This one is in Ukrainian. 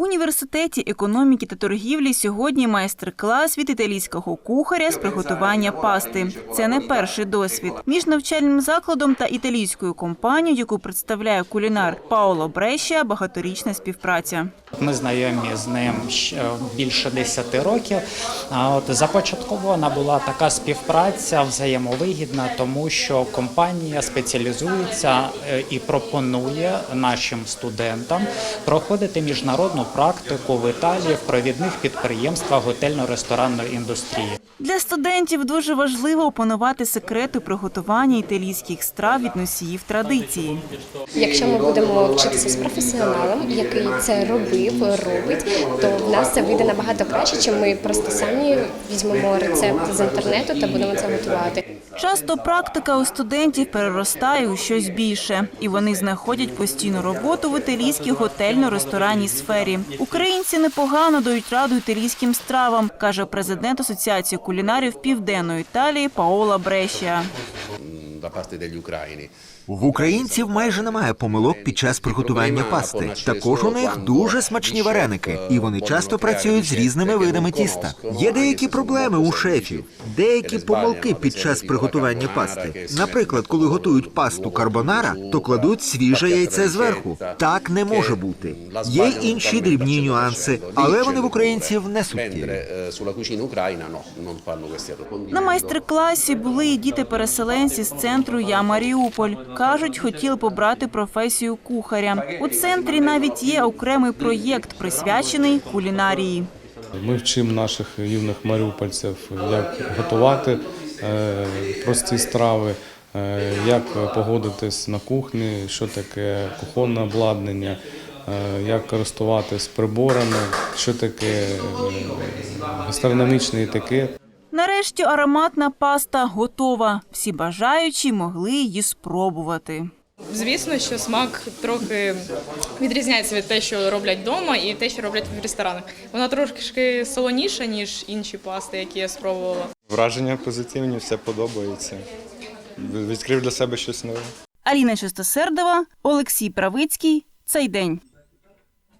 Університеті економіки та торгівлі сьогодні майстер-клас від італійського кухаря з приготування пасти. Це не перший досвід. Між навчальним закладом та італійською компанією, яку представляє кулінар Паоло Брешія, багаторічна співпраця. Ми знайомі з ним більше 10 років. А от започаткована була така співпраця взаємовигідна, тому що компанія спеціалізується е, і пропонує нашим студентам проходити міжнародну практику в Італії в провідних підприємствах готельно-ресторанної індустрії. Для студентів дуже важливо опанувати секрети приготування італійських страв від носіїв традиції. Якщо ми будемо вчитися з професіоналом, який це робив, робить, то в нас це вийде набагато краще, чим ми просто самі візьмемо рецепт з інтернету та будемо це готувати. Часто практика у студентів переростає у щось більше, і вони знаходять постійну роботу в італійській готельно-ресторанній сфері. Українці непогано дають раду італійським стравам, каже президент Асоціації кулінарів Південної Італії Паола Брешія. В українців майже немає помилок під час приготування пасти. Також у них дуже смачні вареники, і вони часто працюють з різними видами тіста. Є деякі проблеми у шефів, деякі помилки під час приготування пасти. Наприклад, коли готують пасту карбонара, то кладуть свіже яйце зверху. Так не може бути. Є й інші дрібні нюанси, але вони в українців не суттєві. Non fanno questi arrotondini. На майстер-класі були і діти-переселенці з центру Я Маріуполь. Кажуть, хотіли побрати професію кухаря. У центрі навіть є окремий проєкт, присвячений кулінарії. Ми вчимо наших юних маріупольців, як готувати е, прості страви, е, як поводитись на кухні, що таке кухонне обладнання, е, як користуватись приборами, що таке гастрономічний етикет. Нарешті ароматна паста готова. Всі бажаючі могли її спробувати. Звісно, що смак трохи відрізняється від те, що роблять вдома, і те, що роблять в ресторанах. Вона трошки солоніша, ніж інші пасти, які я спробувала. Враження позитивні, все подобається. Відкрив для себе щось нове. Аліна Чистосердова, Олексій Правицький. Цей день.